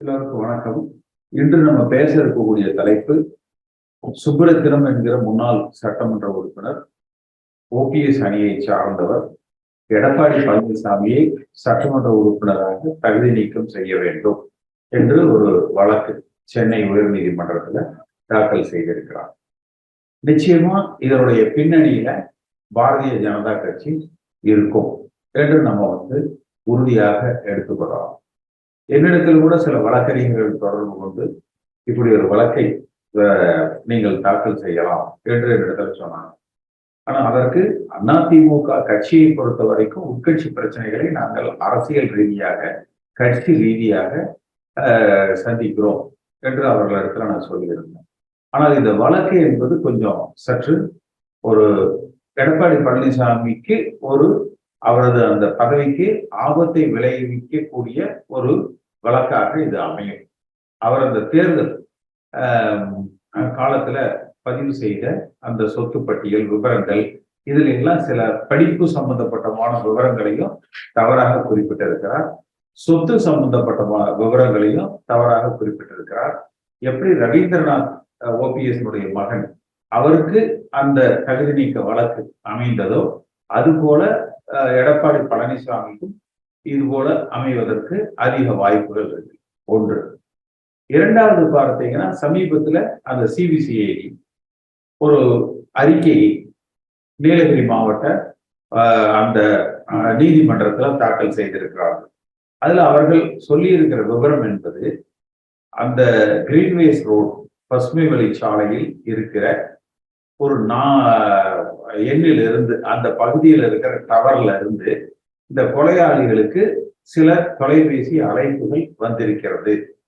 எல்லோருக்கும் வணக்கம். இன்று நம்ம பேச இருக்கக்கூடிய தலைப்பு சுப்பிரத்திரம் என்கிற முன்னாள் சட்டமன்ற உறுப்பினர் ஓபிஎஸ் அணியை சார்ந்தவர் எடப்பாடி பழனிசாமியை சட்டமன்ற உறுப்பினராக தகுதி நீக்கம் செய்ய வேண்டும் என்று ஒரு வழக்கு சென்னை உயர்நீதிமன்றத்தில் தாக்கல் செய்திருக்கிறார். நிச்சயமா இதனுடைய பின்னணியில பாரதிய ஜனதா கட்சி இருக்கும் என்று நம்ம வந்து உறுதியாக எடுத்துக்கொள்ளலாம். என்னிடத்தில் கூட சில வழக்கறிஞர்கள் தொடர்பு கொண்டு இப்படி ஒரு வழக்கை நீங்கள் தாக்கல் செய்யலாம் என்று என்னிடத்தில் சொன்னாங்க. ஆனால் அதற்கு அதிமுக கட்சியை பொறுத்த வரைக்கும் உட்கட்சி பிரச்சனைகளை நாங்கள் அரசியல் ரீதியாக கட்சி ரீதியாக சந்திக்கிறோம் என்று அவர்களிடத்துல நான் சொல்லியிருந்தேன். ஆனால் இந்த வழக்கு என்பது கொஞ்சம் சற்று ஒரு எடப்பாடி பழனிசாமிக்கு ஒரு அவரது அந்த பதவிக்கு ஆபத்தை விளைவிக்கக்கூடிய ஒரு வழக்காக இது அமையும். அவர் அந்த தேர்தல் காலத்துல பதிவு செய்த அந்த சொத்து பட்டியல் விவரங்கள் இதில் எல்லாம் சில படிப்பு சம்பந்தப்பட்டமான விவரங்களையும் தவறாக குறிப்பிட்டிருக்கிறார். சொத்து சம்பந்தப்பட்ட விவரங்களையும் தவறாக குறிப்பிட்டிருக்கிறார். எப்படி ரவீந்திரநாத் ஓபிஎஸ் மகன் அவருக்கு அந்த தகுதி நீக்க வழக்கு அமைந்ததோ அது போல எடப்பாடி பழனிசாமிக்கும் இதுபோல அமைவதற்கு அதிக வாய்ப்புகள் இருக்கு. ஒன்று. இரண்டாவது பார்த்தீங்கன்னா சமீபத்துல அந்த சிபிசிஐடி ஒரு அறிக்கையை நீலகிரி மாவட்ட அந்த நீதிமன்றத்தில் தாக்கல் செய்திருக்கிறார்கள் அதுல அவர்கள் சொல்லியிருக்கிற விவரம் என்பது அந்த கிரீன்வேஸ் ரோட் பசுமை வழி சாலையில் இருக்கிற ஒரு நா எண்ணில் இருந்து அந்த பகுதியில் இருக்கிற டவர்ல இருந்து இந்த கொலையாளிகளுக்கு சில தொலைபேசி அழைப்புகள் வந்திருக்கிறது.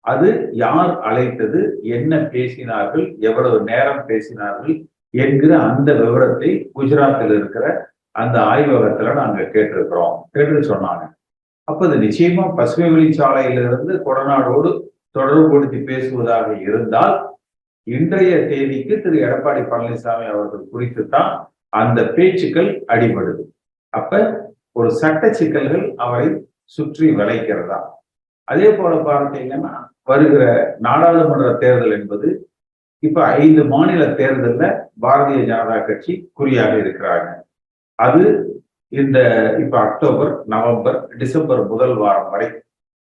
அது யார் அழைத்தது? என்ன பேசினார்கள்? எவ்வளவு நேரம் பேசினார்கள்? என்கிற அந்த விவரத்தை குஜராத்தில் இருக்கிற அந்த ஆய்வகத்துல நாங்க கேட்டிருக்கிறோம். கேட்டு சொன்னாங்க. அப்ப அது நிச்சயமா பசுமை வழிச்சாலையிலிருந்து கொடநாடோடு தொடர்புபடுத்தி பேசுவதாக இருந்தால் இன்றைய தேதிக்கு திரு எடப்பாடி பழனிசாமி அவர்கள் குறித்து தான் அந்த பேச்சுக்கள் அடிபடுது. அப்ப ஒரு சட்ட சிக்கல்கள் அவரை சுற்றி வளைக்கிறதா? அதே போல பார்த்தீங்கன்னா வருகிற நாடாளுமன்ற தேர்தல் என்பது இப்ப ஐந்து மாநில தேர்தல்ல பாரதிய ஜனதா கட்சி குறியாக இருக்கிறாங்க. அது இந்த இப்ப அக்டோபர் நவம்பர் டிசம்பர் முதல் வாரம் வரை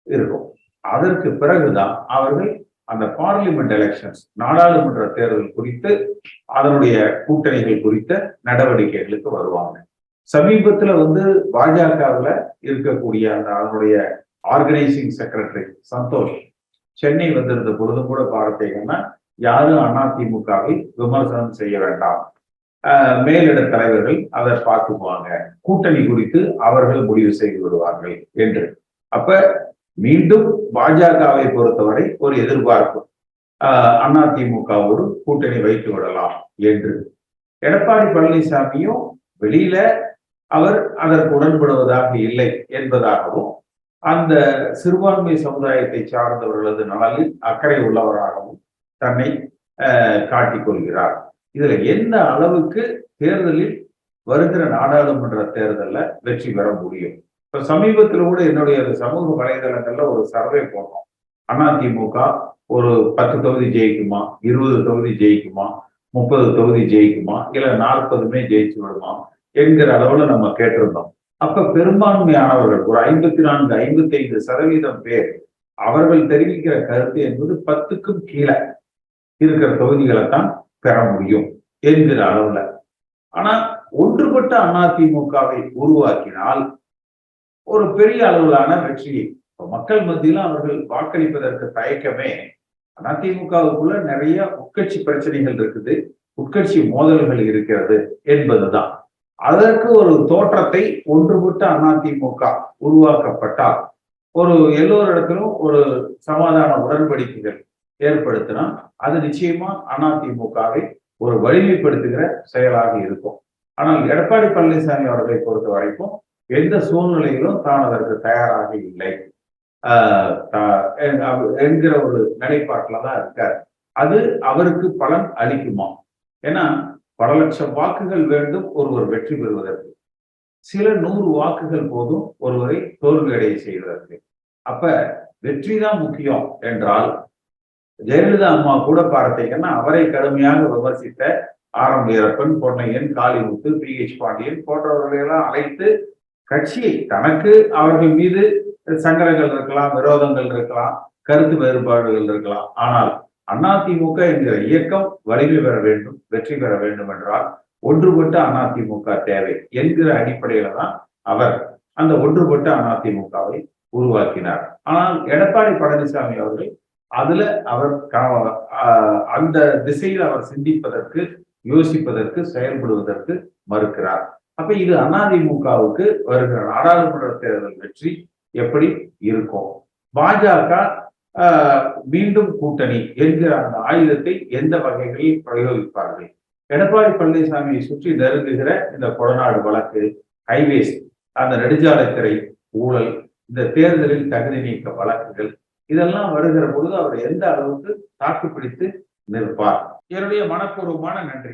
இருக்கும். அதற்கு பிறகுதான் அவர்கள் அந்த பார்லிமெண்ட் எலெக்ஷன்ஸ் நாடாளுமன்ற தேர்தல் குறித்து அதனுடைய கூட்டணிகள் குறித்த நடவடிக்கைகளுக்கு வருவாங்க. சமீபத்துல வந்து பாஜகவில் இருக்கக்கூடிய அந்த அதனுடைய ஆர்கனைசிங் செக்ரட்டரி சந்தோஷ் சென்னை வந்திருந்த பொழுதும் கூட பார்த்தீங்கன்னா யாரும் அதிமுகவை விமர்சனம் செய்ய வேண்டாம். மேலிட தலைவர்கள் அதை பார்த்துக்குவாங்க. கூட்டணி குறித்து அவர்கள் முடிவு செய்து விடுவார்கள் என்று. அப்ப மீண்டும் பாஜகவை பொறுத்தவரை ஒரு எதிர்பார்ப்பு. அதிமுகவோடு கூட்டணி வைத்து விடலாம் என்று. எடப்பாடி பழனிசாமியும் வெளியில அவர் அதற்கு உடன்படுவதாக இல்லை என்பதாகவும் அந்த சிறுபான்மை சமுதாயத்தை சார்ந்தவர்களது நலனில் அக்கறை உள்ளவராகவும் தன்னை காட்டிக்கொள்கிறார் இதுல எந்த அளவுக்கு தேர்தலில் வருகிற நாடாளுமன்ற தேர்தலில் வெற்றி பெற முடியும்? இப்ப சமீபத்தில் கூட என்னுடைய சமூக வலைதளங்கள்ல ஒரு சர்வே போட்டோம். அதிமுக ஒரு பத்து தொகுதி ஜெயிக்குமா இருபது தொகுதி ஜெயிக்குமா முப்பது தொகுதி ஜெயிக்குமா இல்ல நாற்பதுமே ஜெயிச்சு விடுமா என்கிற அளவுல நம்ம கேட்டிருந்தோம். அப்ப பெரும்பான்மையானவர்கள் ஒரு ஐம்பத்தி நான்கு ஐம்பத்தி ஐந்து சதவீதம் பேர் அவர்கள் தெரிவிக்கிற கருத்து என்பது பத்துக்கும் கீழே இருக்கிற தொகுதிகளை தான் பெற முடியும் என்கிற அளவுல. ஆனா ஒன்றுபட்ட அதிமுகவை உருவாக்கினால் ஒரு பெரிய அளவிலான வெற்றியை மக்கள் மத்தியில அவர்கள் வாக்களிப்பதற்கு தயக்கமே அதிமுகவுக்குள்ள நிறைய உட்கட்சி பிரச்சனைகள் இருக்குது. உட்கட்சி மோதல்கள் இருக்கிறது என்பதுதான். அதற்கு ஒரு தோற்றத்தை ஒன்றுபட்ட அதிமுக உருவாக்கப்பட்டால் ஒரு எல்லோரிடத்திலும் ஒரு சமாதான உடன்படிக்கைகள் ஏற்படுத்தினா அது நிச்சயமா அதிமுகவை ஒரு வலிமைப்படுத்துகிற செயலாக இருக்கும். ஆனால் எடப்பாடி பழனிசாமி அவர்களை பொறுத்த வரைக்கும் எந்த சூழ்நிலையிலும் தான் அதற்கு தயாராக இல்லை. என்கிற ஒரு நிலைப்பாட்டில தான் இருக்கார். அது அவருக்கு பலன் அளிக்குமா? ஏன்னா பல லட்சம் வாக்குகள் வேண்டும் ஒருவர் வெற்றி பெறுவதற்கு. சில நூறு வாக்குகள் போதும் ஒருவரை தோல்வியடைய செய்வதற்கு. அப்ப வெற்றி தான் முக்கியம் என்றால் ஜெயலலிதா அம்மா கூட பார்த்தீங்கன்னா அவரை கடுமையாக விமர்சித்த ஆரம் வீரப்பன் பொன்னையன் காளிமுத்து பி ஹெச் பாண்டியன் போன்றவர்களை எல்லாம் அழைத்து கட்சியை தனக்கு அவர்கள் மீது சங்கடங்கள் இருக்கலாம் விரோதங்கள் இருக்கலாம் கருத்து வேறுபாடுகள் இருக்கலாம். ஆனால் அதிமுக என்கிற இயக்கம் வலிமை பெற வேண்டும் வெற்றி பெற வேண்டும் என்றால் ஒன்றுபட்ட அதிமுக தேவை என்கிற அடிப்படையில தான் அவர் அந்த ஒன்றுபட்ட அதிமுகவை உருவாக்கினார். ஆனால் எடப்பாடி பழனிசாமி அவர்கள் அதுல அவர் ஆஹ் அந்த திசையில் அவர் சிந்திப்பதற்கு யோசிப்பதற்கு செயல்படுவதற்கு மறுக்கிறார். அப்ப இது அதிமுகவுக்கு வருகிற நாடாளுமன்ற தேர்தல் வெற்றி எப்படி இருக்கும்? பாஜக ஆஹ், மீண்டும் கூட்டணி என்கிற அந்த ஆயுதத்தை எந்த வகைகளில் பிரயோகிப்பார்கள்? எடப்பாடி பழனிசாமியை சுற்றி நெருங்குகிற இந்த கொடநாடு வழக்கு ஹைவேஸ் அந்த நெடுஞ்சாலைத்துறை ஊழல் இந்த தேர்தலில் தகுதி நீக்க வழக்குகள் இதெல்லாம் வருகிற பொழுது அவர் எந்த அளவுக்கு தாக்கு பிடித்து நிற்பார்? என்னுடைய மனப்பூர்வமான நன்றி.